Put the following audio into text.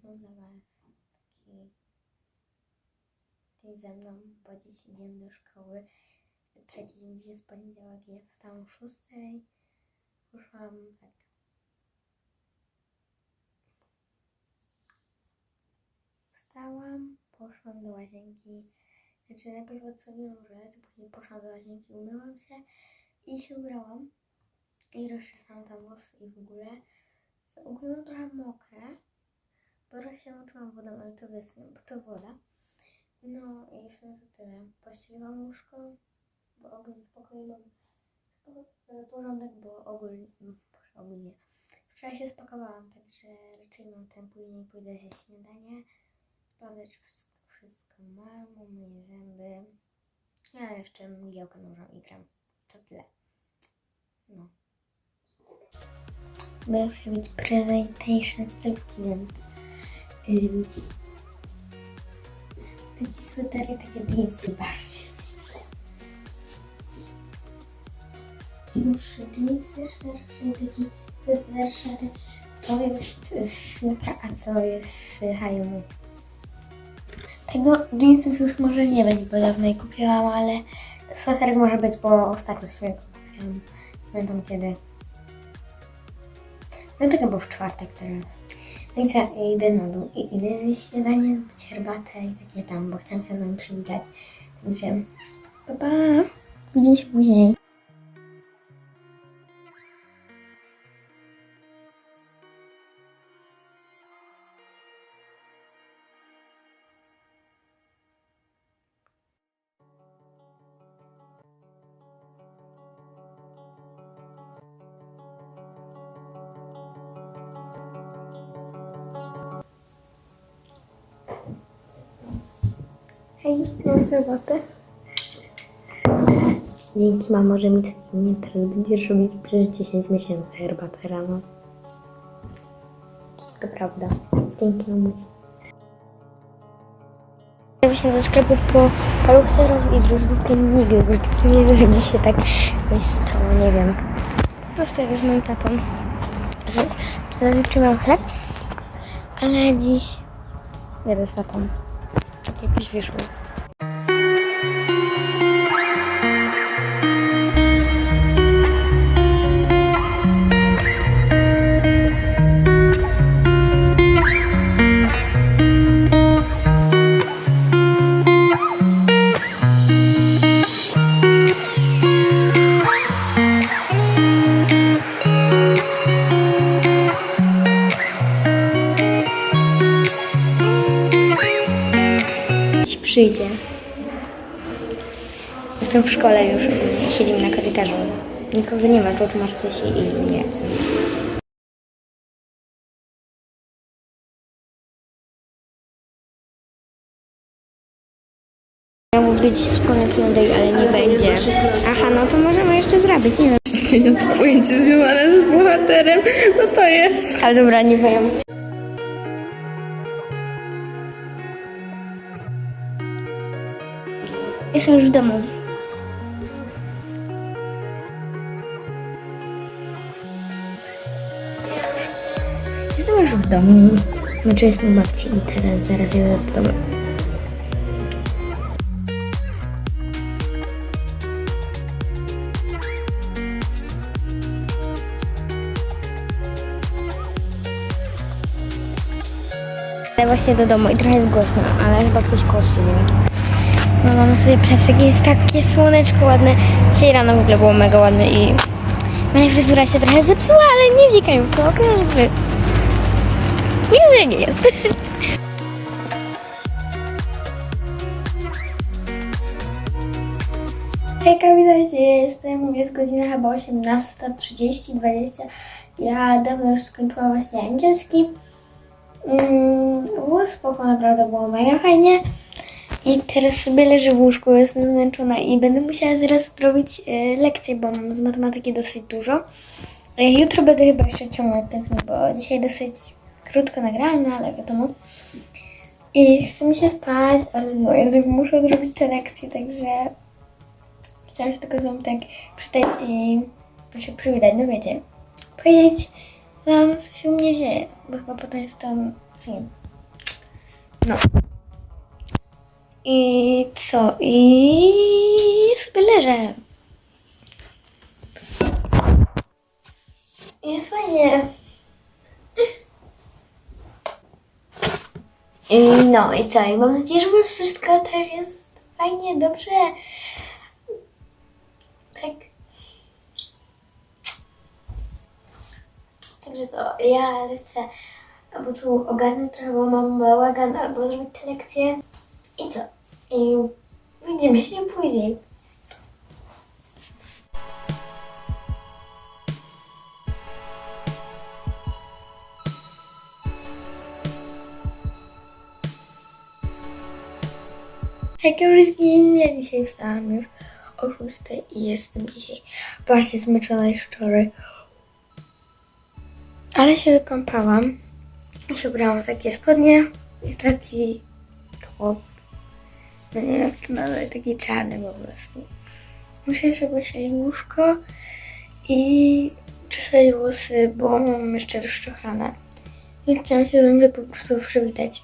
taką zabawę. Taki dzień ze mną, bo dziś idziemy do szkoły. Trzeci dzień dziś jest poniedziałek i ja wstałam o szóstej. Poszłam tak. Wstałam, poszłam do łazienki. Znaczy najpierw odsłoniłam żelez, później poszłam do łazienki, umyłam się i się ubrałam. I rozczesałam tam włosy i w ogóle. Ogólnie trochę mokre. bo Trochę się moczyłam wodą, ale to wiesz, bo to woda. No i w sumie to tyle. Pościeliłam łóżko, bo ogólnie w pokoju mam porządek, bo ogólnie, boże, ogólnie. Wczoraj się spakowałam, także raczej mam ten później pójdę zjeść śniadanie. Sprawdzę, czy wszystko, wszystko mam, umyję zęby. Ja jeszcze mgiełkę nożą i gram. To tyle. No. Będę robić presentation stylki, więc ym, taki sweter i takie jeansy bardziej. Dłuższe jeansy, szersze i taki sweter szary. To jest z Nika, a to jest z Hayumu. Tego jeansów już może nie być, bo dawno je kupiłam, ale sweterek może być, bo ostatnio sobie go kupiłam. Nie pamiętam kiedy. No tego był w czwartek teraz. No i co, ja idę na dół i idę zjeść śniadanie, wypić herbatę i takie tam, bo chciałam się z wami przywitać. Także pa, pa. Widzimy się później. Hej, mam herbatę. Dzięki mamo, że mi tak nie teraz będziesz robić przez 10 miesięcy herbatę rano. To prawda. Dzięki mamo. Ja właśnie do sklepu po paluch serów i drożdżówkę nigdy, bo nie wiem, że dziś się tak stało, nie wiem. Po prostu jak z moim tatą. Zazwyczaj mam chleb, ale dziś jadę z tatą. Jakoś wyszło. Przyjdzie. Jestem w szkole już, siedzimy na korytarzu. Nikogo nie ma, tylko masz coś i nie. Miał być szkolny Q&A, ale nie będzie. Aha, no to możemy jeszcze zrobić, nie wiem. Nie mam pojęcie związane z bohaterem, no to jest. Ale dobra, nie wiem. Jestem już w domu. Jestem już w domu. Znaczy jestem babci i teraz zaraz jadę do domu. Właśnie do domu i trochę jest głośno, ale chyba ktoś koszy, więc... No mamy sobie plecak, jest takie słoneczko ładne. Dzisiaj rano w ogóle było mega ładne i... Moja fryzura się trochę zepsuła, ale nie wnikaj w to, okej? Okay? Nie, nie jest. Hejka, witajcie, jestem, jest godzina chyba 18.30, 20. Ja dawno już skończyłam właśnie angielski. Mm, było spoko, naprawdę było mega fajnie. I teraz sobie leżę w łóżku, jestem zmęczona i będę musiała zaraz robić e, lekcje, bo mam z matematyki dosyć dużo. E, jutro będę chyba jeszcze ciągnąć ten film, bo dzisiaj dosyć krótko nagrałam, no ale wiadomo. I chce mi się spać, ale no jednak muszę odrobić te lekcje, także chciałam się tylko z wami tak przydać i się przywitać, no wiecie, powiedzieć wam, co się u mnie dzieje, bo chyba potem jest tam film. No. I co? I sobie leżę. Jest fajnie. I no i co? I mam nadzieję, że wszystko też jest fajnie, dobrze. Tak. Także co, ja lecę, albo tu ogarnę trochę, bo mam bałagan, albo zrobić te lekcje. I co? I widzimy się później. Hej wszystkim, ja dzisiaj wstałam już o 6 i jestem dzisiaj bardziej zmęczona niż wczoraj. Ale się wykąpałam w takie spodnie i taki top. No nie wiem jak to nazwać, taki czarny po prostu. Muszę jeszcze pościelić łóżko i czesać włosy, bo mam jeszcze rozczochane. Więc chciałam się z po prostu przywitać.